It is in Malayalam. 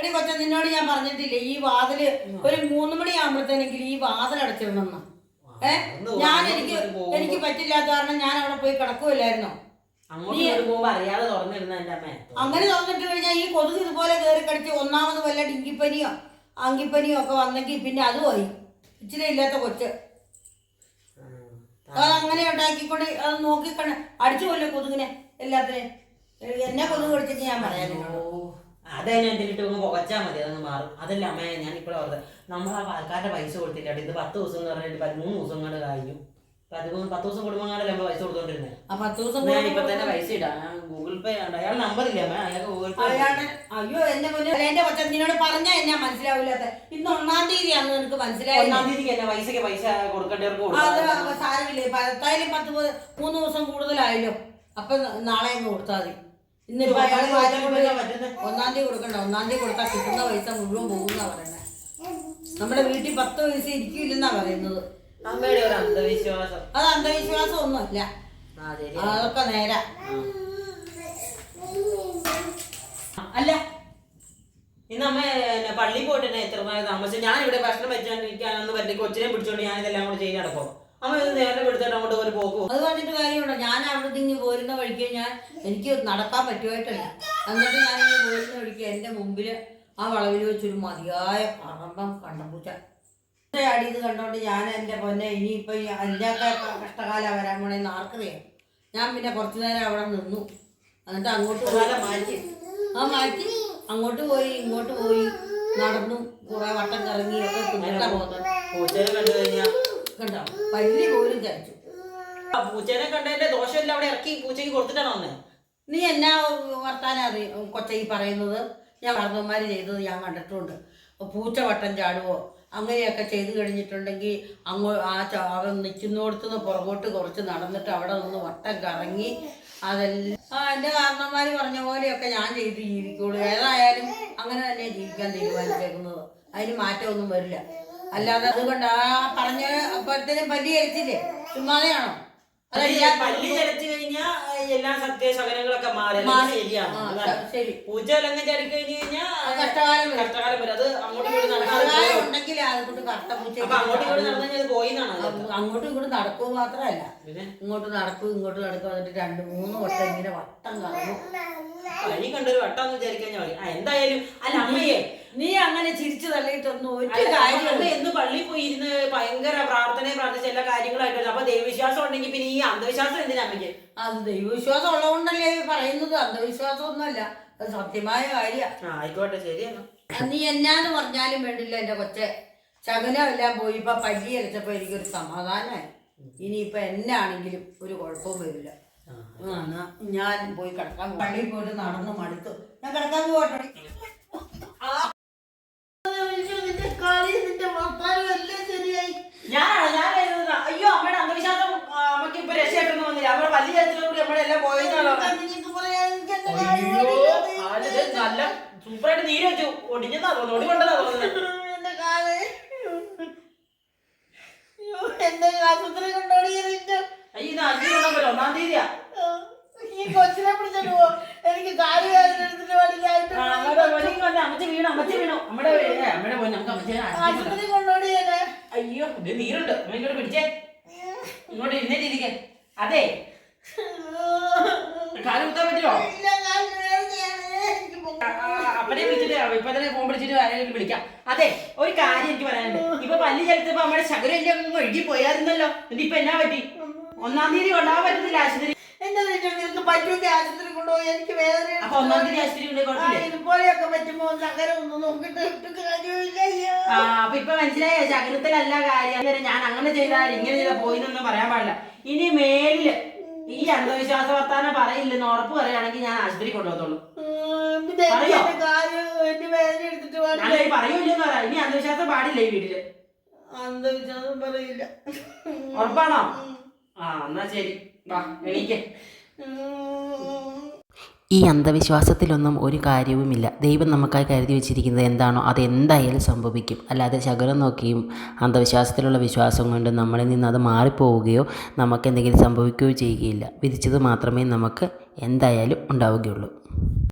എടി കൊച്ച നിന്നോട് ഞാൻ പറഞ്ഞിട്ടില്ലേ ഈ വാതിൽ ഒരു മൂന്ന് മണിയാകുമ്പോഴത്തേനെങ്കിൽ ഈ വാതിൽ അടച്ചിടണം ഏ? ഞാൻ എനിക്ക് എനിക്ക് പറ്റില്ലാത്ത കാരണം ഞാൻ അവിടെ പോയി കിടക്കുമല്ലായിരുന്നോ അറിയാതെ അങ്ങനെ തുറന്നിട്ട് കഴിഞ്ഞാൽ ഈ കൊതുക് ഇതുപോലെ കയറി കടിച്ച് ഒന്നാമത് വല്ല ഡിങ്കിപ്പനിയോ അങ്കിപ്പനിയോ ഒക്കെ വന്നെങ്കിൽ പിന്നെ അതുമായി ഇച്ചിരി ഇല്ലാത്ത കൊച്ച്. അത് അങ്ങനെ ഉണ്ടാക്കിക്കൊണ്ട് അത് നോക്കിക്കണ. അടിച്ചു കൊല്ലേ കൊതുകിനെ എല്ലാത്തിനെയും. എന്നെ കൊതുക് കടിച്ചിട്ട് ഞാൻ പറയാൻ നിന്നോട്. അതെ ഞാൻ എന്തിട്ട് ഒന്ന് പുകച്ചാ മതി അതൊന്ന് മാറും. അതല്ല അമ്മ ഞാൻ ഇപ്പോഴും ഓർത്തത് നമ്മൾ ആ ആൾക്കാരുടെ പൈസ കൊടുത്തില്ല. ഇത് പത്ത് ദിവസം എന്ന് പറഞ്ഞിട്ട് പതിമൂന്ന് ദിവസം കൊണ്ട് കഴിഞ്ഞു. പതിമൂന്ന് പത്ത് ദിവസം കുടുംബങ്ങളുടെ നമ്മൾ പൈസ കൊടുത്തോണ്ടിരുന്നത് ആ പത്ത് ദിവസം ഞാൻ ഇപ്പൊ തന്നെ പൈസ ഇടാം. ഗൂഗിൾ പേ ഉണ്ട് അയാൾ നമ്പർ ഇല്ല അമ്മ? അയാൾക്ക് ഗൂഗിൾ പേ അയാൾ അയ്യോ എന്റെ മുന്നേ എന്റെ കൊച്ച നിന്നോട് പറഞ്ഞാ എന്നാ മനസ്സിലാവില്ലാത്ത. ഇന്ന് ഒന്നാം തീയതിയാണെന്ന് നിനക്ക് മനസ്സിലായി ഒന്നാം തീയതിക്ക് എന്നെ പൈസക്ക് പൈസ കൊടുക്കേണ്ടവർക്ക് കൊടുക്കാം. സാരമില്ലേ? പത്തായാലും പത്ത് പത് മൂന്ന് ദിവസം കൂടുതലായല്ലോ. അപ്പൊ നാളെ അങ്ങ് കൊടുത്താൽ മതി. ഇന്നിപ്പോ അയാൾ കാര്യം ഒന്നാം തീയതി കൊടുക്കണ്ട. ഒന്നാം തീയതി കൊടുത്താൽ കിട്ടുന്ന പൈസ മുഴുവൻ പോകുന്ന പറയുന്നത് നമ്മുടെ വീട്ടിൽ പത്ത് പൈസ ഇരിക്കില്ലെന്നാ പറയുന്നത്. അമ്മയുടെ ഒരു അന്ധവിശ്വാസം. അത് അന്ധവിശ്വാസം ഒന്നുമല്ല അതൊക്കെ നേര. അല്ല. ഇന്ന് അമ്മ പള്ളി പള്ളിയിൽ പോയിട്ട് എത്ര നേരം താമസിച്ചു? ഞാൻ ഇവിടെ ഭക്ഷണം വെച്ചാണ്ടിരിക്കാനൊന്നും പറ്റി കൊച്ചിനെ പിടിച്ചോണ്ട് ഞാൻ ഇതെല്ലാം കൂടെ ചെയ്ത് നടക്കും. അമ്മ ഇത് നേരത്തെ പിടിച്ചിട്ട് അങ്ങോട്ട് ഒരു പോക്ക്. അത് പറഞ്ഞിട്ട് കാര്യമുണ്ടോ? ഞാൻ അവിടെ തിങ്ങി പോരുന്ന വഴിക്ക് ഞാൻ എനിക്ക് നടക്കാൻ പറ്റുമായിട്ടല്ല. എന്നിട്ട് ഞാൻ ഇങ്ങനെ പോരുന്ന വഴിക്ക് എന്റെ മുമ്പിൽ ആ വളവിൽ വെച്ചൊരു മതിയായ പറമ്പം കണ്ടമ്പൂച്ച അടി ഇത് കണ്ടോണ്ട് ഞാൻ എന്റെ പൊന്നെ ഇനിയിപ്പോൾ അതിന്റെയൊക്കെ കഷ്ടകാലം വരാൻ പോണേന്ന് ആർക്കറിയാം. ഞാൻ പിന്നെ കുറച്ചു നേരം അവിടെ നിന്നു. എന്നിട്ട് അങ്ങോട്ട് പോകാൻ മാറ്റി. ആ മാറ്റി. അങ്ങോട്ട് പോയി ഇങ്ങോട്ട് പോയി നടന്നു. കുറെ വട്ടം കറങ്ങി ഒക്കെ പോകുന്നത് കണ്ടു? പല്ലി പോലും ചരച്ചു പൂച്ചനെ കണ്ടതിന്റെ ദോഷമെല്ലാം. അവിടെ ഇറക്കി പൂച്ചയ്ക്ക് കൊടുത്തിട്ടാണ് നീ എന്നാ വർത്താനം അറിയും കൊച്ച ഈ പറയുന്നത്? ഞാൻ കാർന്നവന്മാർ ചെയ്തത് ഞാൻ കണ്ടിട്ടുണ്ട്. പൂച്ച വട്ടം ചാടുവോ? അങ്ങനെയൊക്കെ ചെയ്തു കഴിഞ്ഞിട്ടുണ്ടെങ്കിൽ അങ്ങോ ആ അവൻ നിൽക്കുന്നിടത്തുനിന്ന് പുറകോട്ട് കുറച്ച് നടന്നിട്ട് അവിടെ നിന്ന് വട്ടം കറങ്ങി അതെല്ലാം ആ എന്റെ കാരണന്മാർ പറഞ്ഞ പോലെയൊക്കെ ഞാൻ ചെയ്ത് ജീവിക്കുള്ളൂ. ഏതായാലും അങ്ങനെ തന്നെ ജീവിക്കാൻ തീരുമാനിച്ചേക്കുന്നത്. അതിന് മാറ്റമൊന്നും വരില്ല. അല്ലാതെ അതുകൊണ്ട് ആ പറഞ്ഞ അപ്പോഴത്തേനും പല്ലി കഴിച്ചില്ലേ ചുമ്മാതെയാണോ? പല്ലി ചരച്ചു കഴിഞ്ഞാൽ എല്ലാ സത്യശകലങ്ങളൊക്കെ മാറി. ശരിയാണ്. ശരി. എല്ലാം ചരക്കി കഴിഞ്ഞു കഴിഞ്ഞാൽ കഷ്ടകാലം. കഷ്ടകാലം വരും. അത് അങ്ങോട്ടും ഇങ്ങോട്ടും നടക്കാൻ ഉണ്ടെങ്കിൽ അതുകൊണ്ട് കറുത്ത പൂച്ച അപ്പൊ അങ്ങോട്ടും ഇങ്ങോട്ടും നടന്നു കഴിഞ്ഞാൽ പോയി അങ്ങോട്ടും ഇങ്ങോട്ടും നടക്കുക മാത്രമല്ല. ഇങ്ങോട്ട് നടക്കും ഇങ്ങോട്ട് നടക്കും എന്നിട്ട് രണ്ട് മൂന്ന് വട്ടം ഇങ്ങനെ വട്ടം കാണും പനി കണ്ടൊരു വട്ടാന്ന് വിചാരിക്കാൻ മതി. എന്തായാലും അല്ല അമ്മയെ നീ അങ്ങനെ ചിരിച്ചു തള്ളിയിട്ടൊന്നും ഒരു കാര്യമല്ല കാര്യം എന്ന് പള്ളി പോയി ഇരുന്ന് ഭയങ്കര പ്രാർത്ഥന പ്രാർത്ഥിച്ച എല്ലാ കാര്യങ്ങളായിട്ട്. അപ്പൊ ദൈവവിശ്വാസം ഉണ്ടെങ്കിൽ പിന്നെ ഈ അന്ധവിശ്വാസം എന്തിനാ അമ്മയ്ക്ക്? അത് ദൈവവിശ്വാസം ഉള്ളതുകൊണ്ടല്ലേ പറയുന്നത്. അന്ധവിശ്വാസം ഒന്നുമല്ല അത് സത്യമായ കാര്യമാണ് ആയിക്കോട്ടെ ശരിയാണ് നീ എന്നാന്ന് പറഞ്ഞാലും വേണ്ടില്ല എന്റെ കൊച്ചെ. ശകലം എല്ലാം പോയി. ഇപ്പൊ പല്ലി അരച്ചപ്പോ എനിക്കൊരു സമാധാനമായി. ഇനിയിപ്പൊ എന്നാണെങ്കിലും ഒരു കുഴപ്പവും വരില്ല. ഞാൻ പോയി കിടക്കാൻ. പള്ളിയിൽ പോയിട്ട് നടന്നു മടുത്തു. ഞാൻ കിടക്കാൻ പോകട്ടെ ഞാനാണ് ഞാൻ എഴുതുന്നത്. അയ്യോ അമ്മയുടെ അന്ധവിശ്വാസം ആ, അമ്മയ്ക്ക് ഇപ്പൊ രക്ഷയായിട്ടൊന്നും വന്നില്ല അമ്മയുടെ പള്ളി അയ്യോ ആളിത് നല്ല സൂപ്പറായിട്ട് നീര് വെച്ചു. ഒടിഞ്ഞതാ തോന്നുന്നു ഒടി കൊണ്ടതാ തോന്നുന്നത് അയ്യോ ഇത് അഞ്ചു കൊണ്ടാൻ പറ്റും ഒന്നാം തീയതിയാ. എനിക്ക് കാലുവേദന എടുത്തിട്ട് എനിക്ക് ആ, അമ്മയുടെ മോനിങ് വന്ന്. അമ്മച്ചി വീണു അമ്മച്ചി വീണു. അമ്മയുടെ അമ്മയുടെ മോൻ നമുക്ക് അമ്മച്ചിനെ ആശുപത്രി കൊണ്ടുപോടിയല്ലേ അയ്യോ നീരുണ്ട്. ഇങ്ങോട്ട് പിടിച്ചേ. ഇങ്ങോട്ട് ഇരുന്നേറ്റിരിക്കെ അതെ കാൽ കുത്താൻ അപ്പനെ വിളിച്ചിട്ട് ഇപ്പൊ തന്നെ ഫോൺ വിളിച്ചിട്ട് ആരെങ്കിലും വിളിക്കാം. അതെ ഒരു കാര്യം എനിക്ക് പറയാനുണ്ട്. ഇപ്പൊ പല്ല് ചേർത്തപ്പോ നമ്മുടെ ശകരം എല്ലാം അങ്ങ് ഒഴുകി പോയായിരുന്നല്ലോ. എന്നിട്ട് ഇപ്പൊ എന്നാ പറ്റി? ഒന്നാം തീയതി കൊണ്ടാവാൻ പറ്റുന്നില്ല ആശുപത്രി. എന്താ വെച്ചാൽ നിനക്ക് പറ്റുമെങ്കിൽ ആശുപത്രി കൊണ്ടുപോയി? എനിക്ക് വേദന അപ്പൊ ഒന്നാം തീയതി ആശുപത്രി കൊണ്ടേ കുഴപ്പമില്ലേ. ഇതുപോലെയൊക്കെ പറ്റുമ്പോ നഗരം ഒന്ന് നോക്കിട്ട് ഇട്ട് കാര്യമില്ല. ആ അപ്പൊ ഇപ്പൊ മനസ്സിലായോ? ശകലത്തിലല്ല കാര്യം. ഞാൻ അങ്ങനെ ചെയ്താൽ ഇങ്ങനെ ചെയ്താൽ പോയിന്നൊന്നും പറയാൻ പാടില്ല. ഇനി മേലിൽ ഈ അന്ധവിശ്വാസ വർത്താനം പറയില്ലെന്ന് ഉറപ്പ് പറയുകയാണെങ്കിൽ ഞാൻ ആശുപത്രി കൊണ്ടുപോകത്തുള്ളൂ. പറയൂല്ലെന്ന് പറയാം? ഇനി അന്ധവിശ്വാസം പാടില്ല ഈ വീട്ടിൽ. അന്ധവിശ്വാസം പറയില്ല. ഉറപ്പാണോ? ആ എന്നാ ശരി. വാ എണീക്കേ. ഈ അന്ധവിശ്വാസത്തിലൊന്നും ഒരു കാര്യവുമില്ല. ദൈവം നമുക്കായി കരുതി വെച്ചിരിക്കുന്നത് എന്താണോ അത് എന്തായാലും സംഭവിക്കും. അല്ലാതെ ശകലം നോക്കിയും അന്ധവിശ്വാസത്തിലുള്ള വിശ്വാസം കൊണ്ട് നമ്മളിൽ നിന്ന് അത് മാറിപ്പോവുകയോ നമുക്ക് എന്തെങ്കിലും സംഭവിക്കുകയോ ചെയ്യുകയില്ല. വിധിച്ചത് മാത്രമേ നമുക്ക് എന്തായാലും ഉണ്ടാവുകയുള്ളൂ.